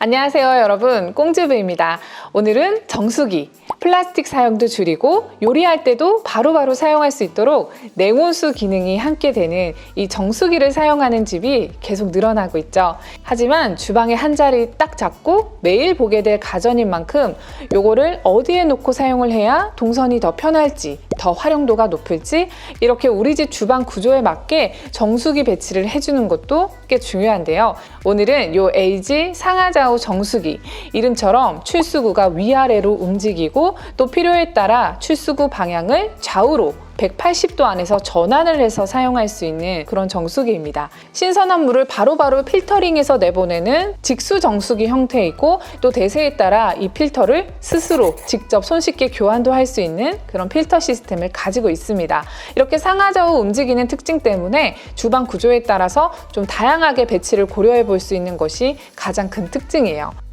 안녕하세요 여러분. 꽁즈부입니다. 오늘은 정수기 플라스틱 사용도 줄이고 요리할 때도 바로 바로 사용할 수 있도록 냉온수 기능이 함께 되는 이 정수기를 사용하는 집이 계속 늘어나고 있죠. 하지만 주방에 한 자리 딱 잡고 매일 보게 될 가전인 만큼 요거를 어디에 놓고 사용을 해야 동선이 더 편할지 더 활용도가 높을지 이렇게 우리 집 주방 구조에 맞게 정수기 배치를 해주는 것도 꽤 중요한데요. 오늘은 요 LG 상하좌우 정수기 이름처럼 출수구가 위아래로 움직이고 또 필요에 따라 출수구 방향을 좌우로 180도 안에서 전환을 해서 사용할 수 있는 그런 정수기입니다. 신선한 물을 바로 바로 필터링해서 내보내는 직수 정수기 형태이고 또 대세에 따라 이 필터를 스스로 직접 손쉽게 교환도 할 수 있는 그런 필터 시스템을 가지고 있습니다. 이렇게 상하좌우 움직이는 특징 때문에 주방 구조에 따라서 좀 다양하게 배치를 고려해 볼 수 있는 것이 가장 큰 특징이에요.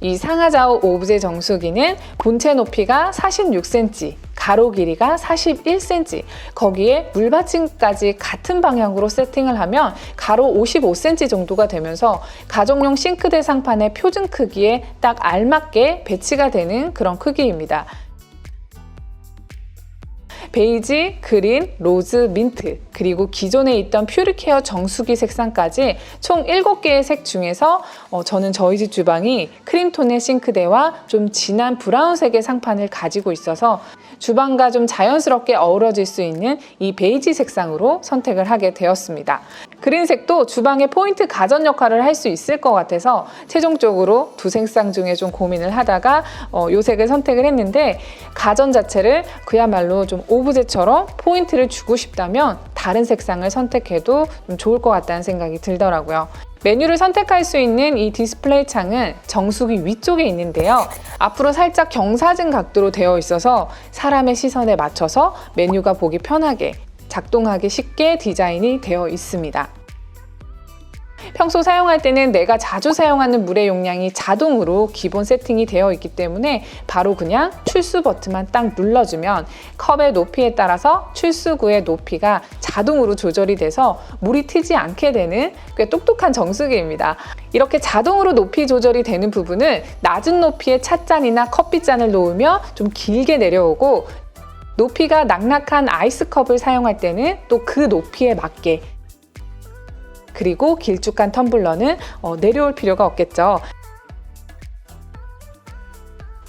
이 상하좌우 오브제 정수기는 본체 높이가 46cm, 가로 길이가 41cm, 거기에 물받침까지 같은 방향으로 세팅을 하면 가로 55cm 정도가 되면서 가정용 싱크대 상판의 표준 크기에 딱 알맞게 배치가 되는 그런 크기입니다. 베이지, 그린, 로즈, 민트, 그리고 기존에 있던 퓨리케어 정수기 색상까지 총 7개의 색 중에서 어, 저는 저희 집 주방이 크림톤의 싱크대와 좀 진한 브라운색의 상판을 가지고 있어서 주방과 좀 자연스럽게 어우러질 수 있는 이 베이지 색상으로 선택을 하게 되었습니다. 그린색도 주방의 포인트 가전 역할을 할 수 있을 것 같아서 최종적으로 두 색상 중에 좀 고민을 하다가 어, 요 색을 선택을 했는데 가전 자체를 그야말로 좀 오브제처럼 포인트를 주고 싶다면 다른 색상을 선택해도 좀 좋을 것 같다는 생각이 들더라고요. 메뉴를 선택할 수 있는 이 디스플레이 창은 정수기 위쪽에 있는데요. 앞으로 살짝 경사진 각도로 되어 있어서 사람의 시선에 맞춰서 메뉴가 보기 편하게 작동하기 쉽게 디자인이 되어 있습니다. 평소 사용할 때는 내가 자주 사용하는 물의 용량이 자동으로 기본 세팅이 되어 있기 때문에 바로 그냥 출수 버튼만 딱 눌러주면 컵의 높이에 따라서 출수구의 높이가 자동으로 조절이 돼서 물이 튀지 않게 되는 꽤 똑똑한 정수기입니다. 이렇게 자동으로 높이 조절이 되는 부분은 낮은 높이의 찻잔이나 커피잔을 놓으며 좀 길게 내려오고 높이가 낙낙한 아이스컵을 사용할 때는 또 그 높이에 맞게 그리고 길쭉한 텀블러는 어, 내려올 필요가 없겠죠.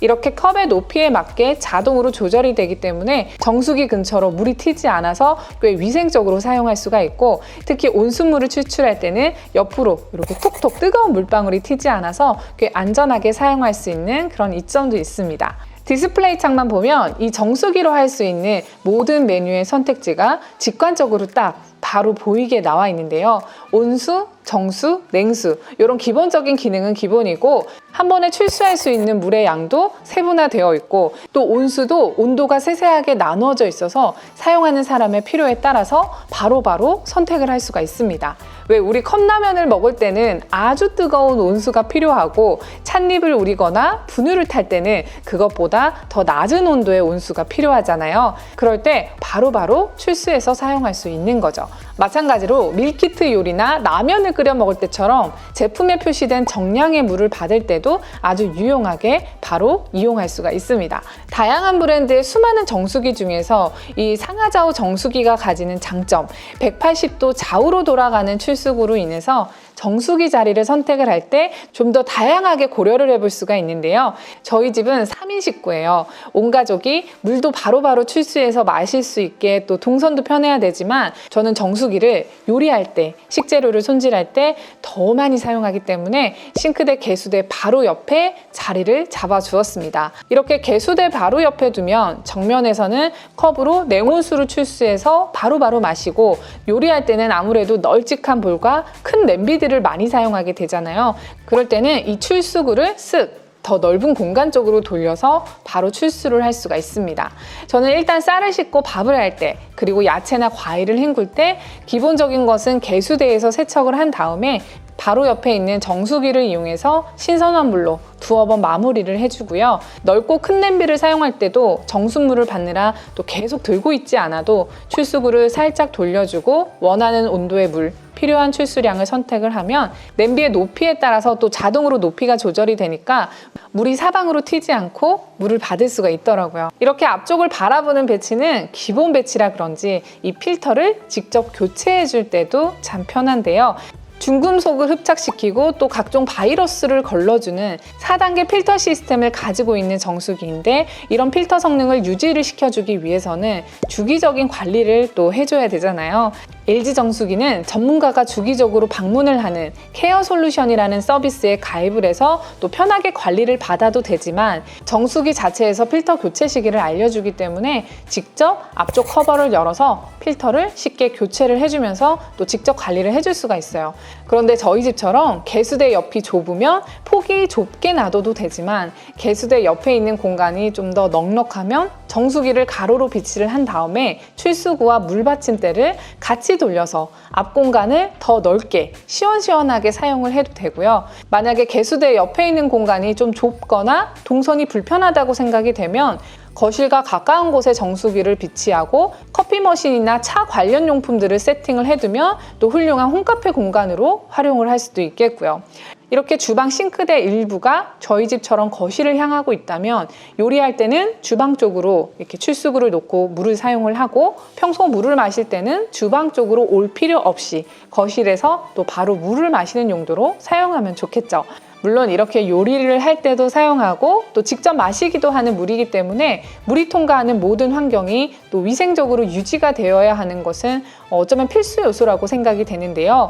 이렇게 컵의 높이에 맞게 자동으로 조절이 되기 때문에 정수기 근처로 물이 튀지 않아서 꽤 위생적으로 사용할 수가 있고 특히 온수물을 추출할 때는 옆으로 이렇게 톡톡 뜨거운 물방울이 튀지 않아서 꽤 안전하게 사용할 수 있는 그런 이점도 있습니다. 디스플레이 창만 보면 이 정수기로 할 수 있는 모든 메뉴의 선택지가 직관적으로 딱 바로 보이게 나와 있는데요. 온수, 정수, 냉수 이런 기본적인 기능은 기본이고 한 번에 출수할 수 있는 물의 양도 세분화되어 있고 또 온수도 온도가 세세하게 나누어져 있어서 사용하는 사람의 필요에 따라서 바로바로 바로 선택을 할 수가 있습니다. 왜 우리 컵라면을 먹을 때는 아주 뜨거운 온수가 필요하고 찻잎을 우리거나 분유를 탈 때는 그것보다 더 낮은 온도의 온수가 필요하잖아요. 그럴 때 바로바로 바로 출수해서 사용할 수 있는 거죠. 마찬가지로 밀키트 요리나 라면을 끓여 먹을 때처럼 제품에 표시된 정량의 물을 받을 때도 아주 유용하게 바로 이용할 수가 있습니다. 다양한 브랜드의 수많은 정수기 중에서 이 상하좌우 정수기가 가지는 장점 180도 좌우로 돌아가는 출수구로 인해서 정수기 자리를 선택을 할 때 좀 더 다양하게 고려를 해볼 수가 있는데요. 저희 집은 3인 식구예요. 온 가족이 물도 바로바로 바로 출수해서 마실 수 있게 또 동선도 편해야 되지만 저는 정수기를 요리할 때, 식재료를 손질할 때 더 많이 사용하기 때문에 싱크대 개수대 바로 옆에 자리를 잡아 주었습니다. 이렇게 개수대 바로 옆에 두면 정면에서는 컵으로 냉온수를 출수해서 바로바로 바로 마시고 요리할 때는 아무래도 널찍한 볼과 큰 냄비들 를 많이 사용하게 되잖아요. 그럴 때는 이 출수구를 쓱 더 넓은 공간 쪽으로 돌려서 바로 출수를 할 수가 있습니다. 저는 일단 쌀을 씻고 밥을 할 때, 그리고 야채나 과일을 헹굴 때 기본적인 것은 개수대에서 세척을 한 다음에 바로 옆에 있는 정수기를 이용해서 신선한 물로 두어 번 마무리를 해주고요. 넓고 큰 냄비를 사용할 때도 정수물을 받느라 또 계속 들고 있지 않아도 출수구를 살짝 돌려주고 원하는 온도의 물, 필요한 출수량을 선택을 하면 냄비의 높이에 따라서 또 자동으로 높이가 조절이 되니까 물이 사방으로 튀지 않고 물을 받을 수가 있더라고요. 이렇게 앞쪽을 바라보는 배치는 기본 배치라 그런지 이 필터를 직접 교체해 줄 때도 참 편한데요. 중금속을 흡착시키고 또 각종 바이러스를 걸러주는 4단계 필터 시스템을 가지고 있는 정수기인데 이런 필터 성능을 유지를 시켜주기 위해서는 주기적인 관리를 또 해줘야 되잖아요. LG 정수기는 전문가가 주기적으로 방문을 하는 케어 솔루션이라는 서비스에 가입을 해서 또 편하게 관리를 받아도 되지만 정수기 자체에서 필터 교체 시기를 알려주기 때문에 직접 앞쪽 커버를 열어서 필터를 쉽게 교체를 해주면서 또 직접 관리를 해줄 수가 있어요. 그런데 저희 집처럼 개수대 옆이 좁으면 폭이 좁게 놔둬도 되지만 개수대 옆에 있는 공간이 좀 더 넉넉하면 정수기를 가로로 비치를 한 다음에 출수구와 물받침대를 같이 돌려서 앞 공간을 더 넓게 시원시원하게 사용을 해도 되고요. 만약에 개수대 옆에 있는 공간이 좀 좁거나 동선이 불편하다고 생각이 되면 거실과 가까운 곳에 정수기를 비치하고 커피 머신이나 차 관련 용품들을 세팅을 해두면 또 훌륭한 홈카페 공간으로 활용을 할 수도 있겠고요. 이렇게 주방 싱크대 일부가 저희 집처럼 거실을 향하고 있다면 요리할 때는 주방 쪽으로 이렇게 출수구를 놓고 물을 사용을 하고 평소 물을 마실 때는 주방 쪽으로 올 필요 없이 거실에서 또 바로 물을 마시는 용도로 사용하면 좋겠죠. 물론 이렇게 요리를 할 때도 사용하고 또 직접 마시기도 하는 물이기 때문에 물이 통과하는 모든 환경이 또 위생적으로 유지가 되어야 하는 것은 어쩌면 필수 요소라고 생각이 되는데요.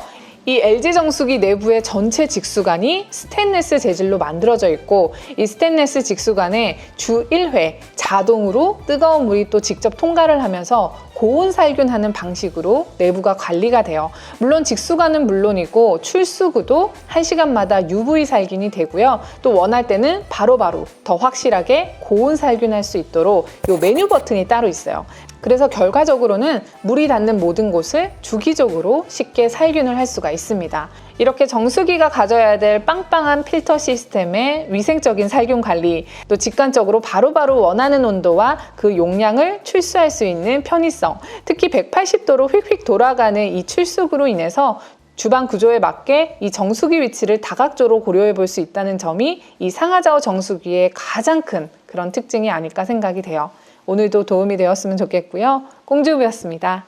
이 LG 정수기 내부의 전체 직수관이 스테인레스 재질로 만들어져 있고 이 스테인레스 직수관에 주 1회 자동으로 뜨거운 물이 또 직접 통과를 하면서 고온 살균하는 방식으로 내부가 관리가 돼요. 물론 직수관은 물론이고 출수구도 1시간마다 UV 살균이 되고요. 또 원할 때는 바로 바로 더 확실하게 고온 살균할 수 있도록 이 메뉴 버튼이 따로 있어요. 그래서 결과적으로는 물이 닿는 모든 곳을 주기적으로 쉽게 살균을 할 수가 있습니다. 이렇게 정수기가 가져야 될 빵빵한 필터 시스템의 위생적인 살균 관리, 또 직관적으로 바로바로 원하는 온도와 그 용량을 출수할 수 있는 편의성, 특히 180도로 휙휙 돌아가는 이 출수구로 인해서 주방 구조에 맞게 이 정수기 위치를 다각도로 고려해 볼 수 있다는 점이 이 상하자오 정수기의 가장 큰 그런 특징이 아닐까 생각이 돼요. 오늘도 도움이 되었으면 좋겠고요. 꽁주부였습니다.